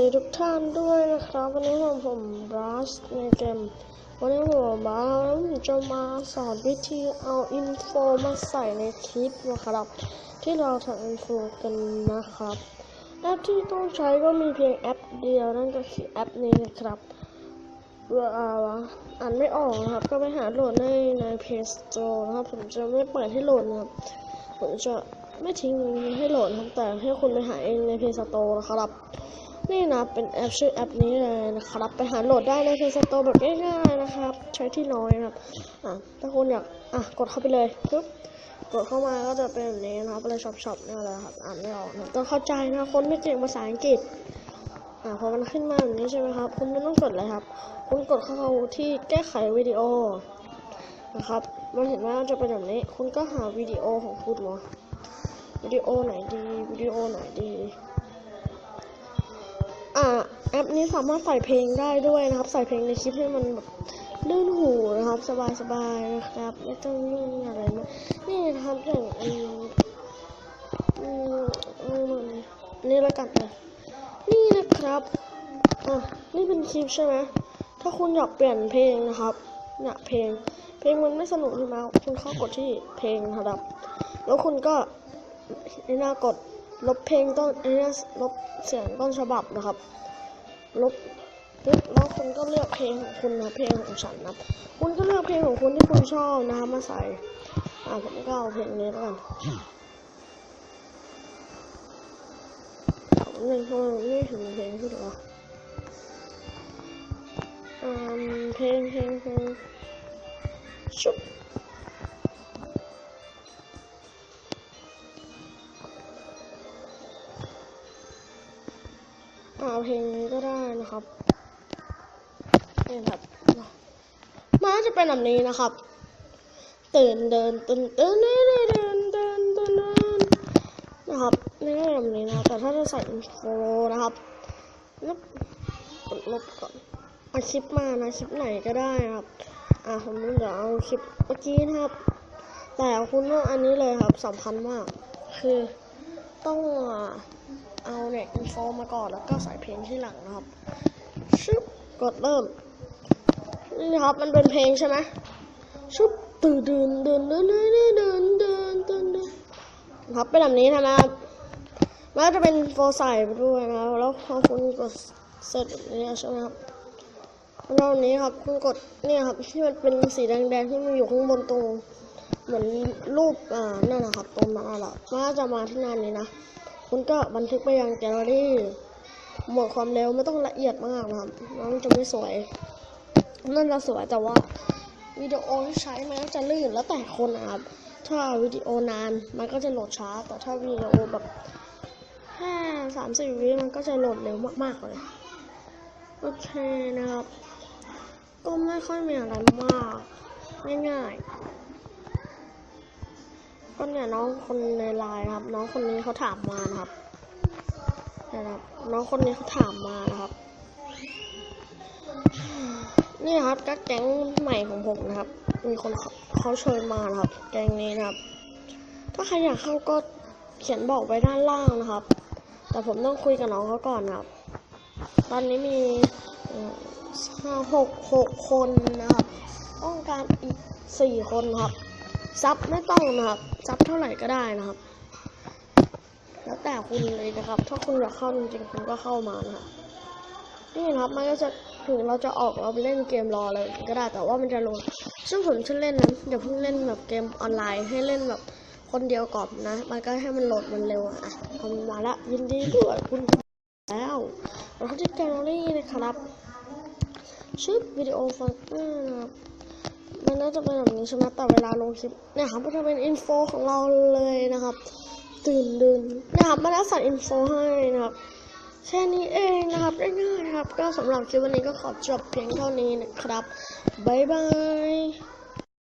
ดีทุกท่านด้วยนะครับ วันนี้ผมผมบรัสในเกมวันนี้ผมบรัสจะมาสอนวิธีเอาอินโฟมาใส่ในคลิปนะครับ ที่เราทำอินโฟกันนะครับ แอปที่ต้องใช้ก็มีเพียงแอปเดียวนั่นก็คือแอปนี้นะครับเวลาวะอ่านไม่ออกนะครับ ก็ไปหาโหลดในใน Play Store นะครับ ผมจะไม่เปิดให้โหลดนะครับ ผมจะไม่ทิ้งให้โหลดครับแต่ให้คุณไปหาเองใน Play Store นะครับ นี่นะเป็นแอปชื่อแอปนี้เลยนะครับ ไปหาโหลดได้ใน Play Store แบบง่ายๆนะครับ ใช้ที่น้อยนะครับอะถ้าคุณอยากอะกดเข้าไปเลยปึ๊บกดเข้ามาก็จะเป็นแบบนี้นะครับอะไรช็อปๆนี่แหละครับอ่านไม่ออกนะต้องเข้าใจนะคนไม่เก่งภาษาอังกฤษอะพอมันขึ้นมาแบบนี้ใช่ไหมครับ คุณไม่ต้องกดเลยครับ คุณกดเข้าที่แก้ไขวิดีโอนะครับมันเห็นว่าจะเป็นแบบนี้ คุณก็หาวิดีโอของคุณมาวิดีโอไหนดีวิดีโอไหนดี อ่าแอปนี้สามารถใส่เพลงได้ด้วยนะครับ ใส่เพลงในคลิปให้มันแบบลื่นหูนะครับ สบายๆนะครับ ไม่ต้องยุ่งอะไรมากนี่นะครับอย่างอืมอืมอืมนี่ล้วกันนะนี่นะครับอะนี่เป็นคลิปใช่ไหมถ้าคุณอยากเปลี่ยนเพลงนะครับเนี่ยเพลง เพลงมันไม่สนุกใช่ไหมคุณเข้ากดที่เพลงนะครับ แล้วคุณก็นี่หน้ากด ลบเพลงต้นไอ้นี่ลบเสียงต้นฉบับนะครับ ลบปึ๊บแล้วคุณก็เลือกเพลงของคุณนะเพลงของฉันนะคุณก็เลือกเพลงของคุณที่คุณชอบนะครับมาใส่อ่าผมก็เอาเพลงนี้แล้วกันผมนึงเพราะมันไม่ถึงเพลงที่หรออ่าเพลงเพลงเพลงชุบ เอาเพลงนี้ก็ได้นะครับนี่ครับมาจะเป็นแบบนี้นะครับตื่นเดินตื่นตื่นเดินเดินเดินเดินเดินนะครับนี่ก็แบบนี้นะครับแต่ถ้าจะใส่อินโฟนะครับลบกดลบก่อนเอาคลิปมานะคลิปไหนก็ได้ครับอ่าผมเดี๋ยวเอาคลิปเมื่อกี้นะครับ แต่คุณต้องอันนี้เลยครับสำคัญมาก คือต้อง โฟมมาก่อนแล้วก็ใส่เพลงที่หลังนะครับชึบกดเริ่มนี่ครับมันเป็นเพลงใช่ไหมชึบตื่นเดินเดินเดินเดินเดินเดินเดินครับเป็นแบบนี้นะครับมันจะเป็นโฟใส่ไปด้วยนะแล้วพอคุณกดเสร็จเนี่ยใช่ไหมครับรอบนี้ครับคุณกดเนี่ยครับที่มันเป็นสีแดงๆที่มันอยู่ข้างบนตรงเหมือนรูปอ่านั่นนะครับตรงนั้นแหละมันจะมาที่นั่นนี้นะ คุณก็บันทึกไปยังแกลเลอรี่โหมดความเร็วไม่ต้องละเอียดมากนะครับมันจะไม่สวยนั่นจะสวยแต่ว่าวิดีโอที่ใช้มันก็จะลื่นแล้วแต่คนนะครับ ถ้าวิดีโอนานมันก็จะโหลดช้า แต่ถ้าวิดีโอแบบแค่สามสิบวิมันก็จะโหลดเร็วมากๆเลยโอเคนะครับ ก็ไม่ค่อยมีอะไรมากง่ายๆ ก็เนี่ยน้องคนในไลน์นะครับ น้องคนนี้เขาถามมานะครับนะครับ น้องคนนี้เขาถามมานะครับ นี่ครับก็แก๊งใหม่ของผมนะครับ มีคนเขาเชิญมานะครับ แก๊งนี้นะครับ ถ้าใครอยากเข้าก็เขียนบอกไว้ด้านล่างนะครับ แต่ผมต้องคุยกับน้องเขาก่อนนะครับ ตอนนี้มีห้าหกหกคนนะครับ ต้องการอีกสี่คนครับ ซับไม่ต้องนะครับซับเท่าไหร่ก็ได้นะครับ แล้วแต่คุณเลยนะครับ ถ้าคุณอยากเข้าจริงๆคุณก็เข้ามานะครับนี่นะครับมันก็จะถึงเราจะออกเราไปเล่นเกมรออะไรก็ได้แต่ว่ามันจะลง ซึ่งผมจะเล่นนั้นอย่าเพิ่งเล่นแบบเกมออนไลน์ให้เล่นแบบคนเดียวก่อนนะ มันก็ให้มันโหลดมันเร็วอะอะพอมันมาล้วยินดีด้วยคุณแล้วเราที่แกลเลอรี่นะครับ ชื่อวิดีโอฟังเกอร์นะครับ มันน่าจะเป็นแบบนี้ใช่ไหมแต่เวลาลงคลิปนะครับมันจะเป็นอินโฟของเราเลยนะครับ ตื่นดึนนะครับมันจะใส่อินโฟให้นะครับแค่นี้เองนะครับง่ายๆนะครับ ก็สำหรับคลิปวันนี้ก็ขอจบเพียงเท่านี้นะครับ บ๊ายบาย